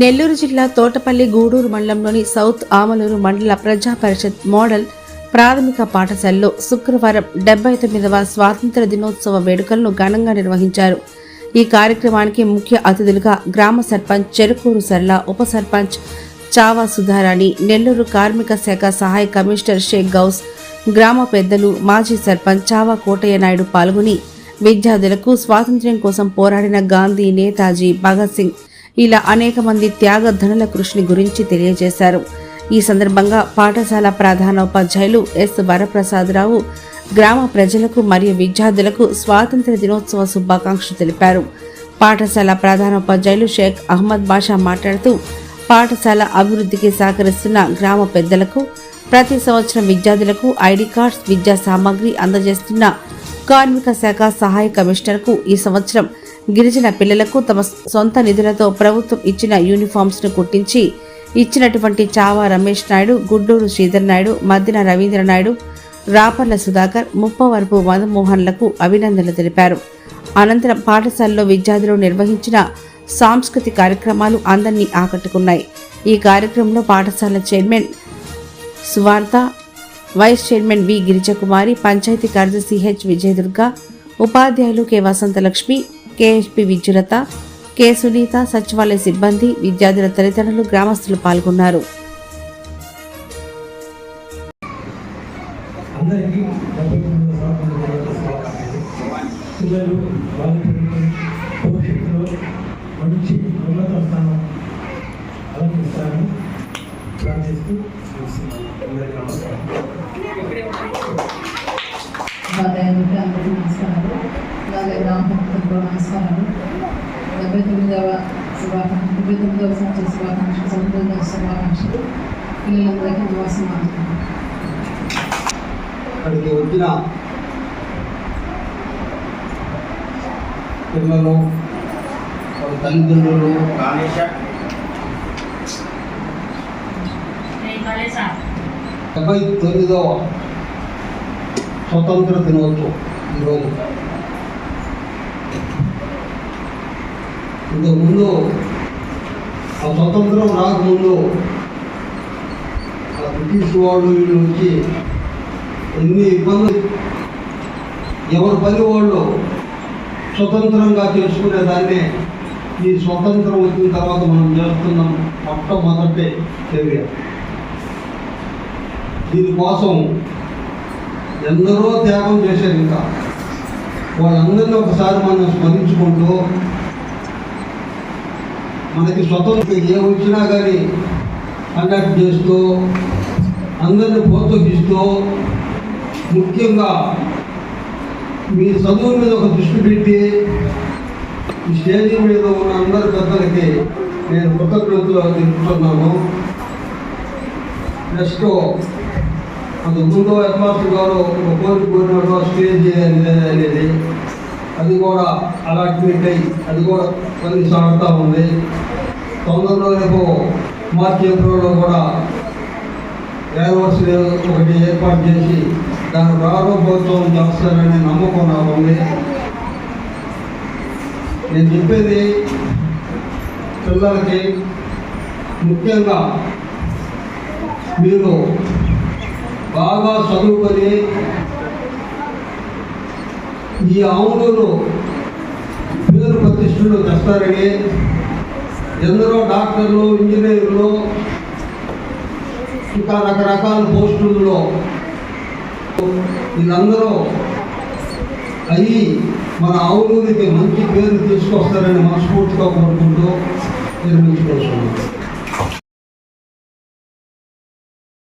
నెల్లూరు జిల్లా తోటపల్లి గూడూరు మండలంలోని సౌత్ ఆమలూరు మండల ప్రజా పరిషత్ మోడల్ ప్రాథమిక పాఠశాలలో శుక్రవారం డెబ్బై తొమ్మిదవ స్వాతంత్ర దినోత్సవ వేడుకలను ఘనంగా నిర్వహించారు. ఈ కార్యక్రమానికి ముఖ్య అతిథులుగా గ్రామ సర్పంచ్ చెరుకూరు సరళ ఉప సర్పంచ్ చావా సుధారాణి నెల్లూరు కార్మిక శాఖ సహాయ కమిషనర్ షేక్ గౌస్ గ్రామ పెద్దలు మాజీ సర్పంచ్ చావా కోటయ్య నాయుడు పాల్గొని విద్యార్థులకు స్వాతంత్ర్యం కోసం పోరాడిన గాంధీ నేతాజీ భగత్ సింగ్ ఇలా అనేక మంది త్యాగధనుల కృషిని గురించి తెలియజేశారు. ఈ సందర్భంగా పాఠశాల ప్రధానోపాధ్యాయులు ఎస్ వరప్రసాదరావు గ్రామ ప్రజలకు మరియు విద్యార్థులకు స్వాతంత్ర దినోత్సవ శుభాకాంక్షలు తెలిపారు. పాఠశాల ప్రధానోపాధ్యాయులు షేక్ అహ్మద్ బాషా మాట్లాడుతూ పాఠశాల అభివృద్ధికి సహకరిస్తున్న గ్రామ పెద్దలకు ప్రతి సంవత్సరం విద్యార్థులకు ఐడి కార్డ్స్ విద్యా సామాగ్రి అందజేస్తున్న కార్మిక శాఖ సహాయ కమిషనర్కు ఈ సంవత్సరం గిరిజన పిల్లలకు తమ సొంత నిధులతో ప్రభుత్వం ఇచ్చిన యూనిఫామ్స్ను కుట్టించి ఇచ్చినటువంటి చావా రమేష్ నాయుడు గుడ్డూరు శ్రీధర్ నాయుడు మద్దిన రవీంద్ర నాయుడు రాపర్ల సుధాకర్ ముప్పవరపు మదమోహన్లకు అభినందనలు తెలిపారు. అనంతరం పాఠశాలలో విద్యార్థులు నిర్వహించిన సాంస్కృతిక కార్యక్రమాలు అందరినీ ఆకట్టుకున్నాయి. ఈ కార్యక్రమంలో పాఠశాల chairman Suvartha vice chairman V Girijakumari panchayati కార్యదర్శి హెచ్ విజయదుర్గ ఉపాధ్యాయులు K Vasanthalakshmi KSP Vidyulatha K Sunitha సచివాలయ సిబ్బంది విద్యార్థుల తల్లిదండ్రులు గ్రామస్తులు పాల్గొన్నారు. పిల్లలు వాళ్ళ భవిష్యత్తులో మంచి ఉన్నత స్థానం అలంకరిస్తారని ప్రార్థిస్తూ అందరికీ నమస్కారం. ఉపాధ్యాయులకి అందరికీ నమస్కారాలు అలాగే గ్రామ పంచాయతీకి నమస్కారాలు డెబ్బై తొమ్మిదవ శుభాకాంక్ష డెబ్బై తొమ్మిదవ సంవత్సర శుభాకాంక్ష సముద్ర శుభాకాంక్షలు పిల్లలందరికీ నివాసం అందుతున్నాను వచ్చిన పిల్లలు తల్లిదండ్రులు తల్లిదండ్రులు డెబ్బై తొమ్మిదవ స్వతంత్ర దినోత్సవం ఈరోజు. ఇంతకుముందు ఆ స్వతంత్రం రాకముందు ఆ బ్రిటిష్ వాళ్ళు వీళ్ళు వచ్చి ఎన్ని ఇబ్బందులు ఎవరి పని వాళ్ళు స్వతంత్రంగా చేసుకునే దాన్నే ఈ స్వతంత్రం వచ్చిన తర్వాత మనం చేస్తున్నాం మొట్టమొదటి చర్య దీనికోసం ఎందరో త్యాగం చేశారు ఇంకా. వాళ్ళందరినీ ఒకసారి మనం స్మరించుకుంటూ మనకి స్వతంత్రం ఏ వచ్చినా కానీ కండక్ట్ చేస్తూ అందరిని ప్రోత్సహిస్తూ ముఖ్యంగా మీ చదువు మీద ఒక దృష్టి పెట్టి ఈ స్టేజ్ మీద ఉన్న అందరి పెద్దలకి నేను కృతజ్ఞతలు తెలుపుతున్నాను. నెక్స్ట్ అది ముందు హెడ్ మాస్టర్ గారు ఒక కోరిక స్టేజ్ అనేది అనేది అది కూడా అలాట్మెంట్ అయ్యి అది కూడా కొన్ని సాగుతూ ఉంది. తొందరలో రేపు మార్చి ఏప్రిల్లో కూడా యానివర్సరీ ఒకటి ఏర్పాటు చేసి దాని ప్రారంభోత్సవం చేస్తారనే నమ్మకం నాకు ఉంది. నేను చెప్పేది పిల్లలకి ముఖ్యంగా మీరు బాగా చదువుకొని ఈ ఆవులను పేరు ప్రతిష్టలు తెస్తారని ఎందరో డాక్టర్లు ఇంజనీర్లు ఇంకా రకరకాల పోస్టుల్లో వీళ్ళందరూ అయ్యి మన ఆవులూరికి మంచి పేరు తీసుకొస్తారని మనస్ఫూర్తిగా కోరుకుంటూ నిర్మించుకోవచ్చు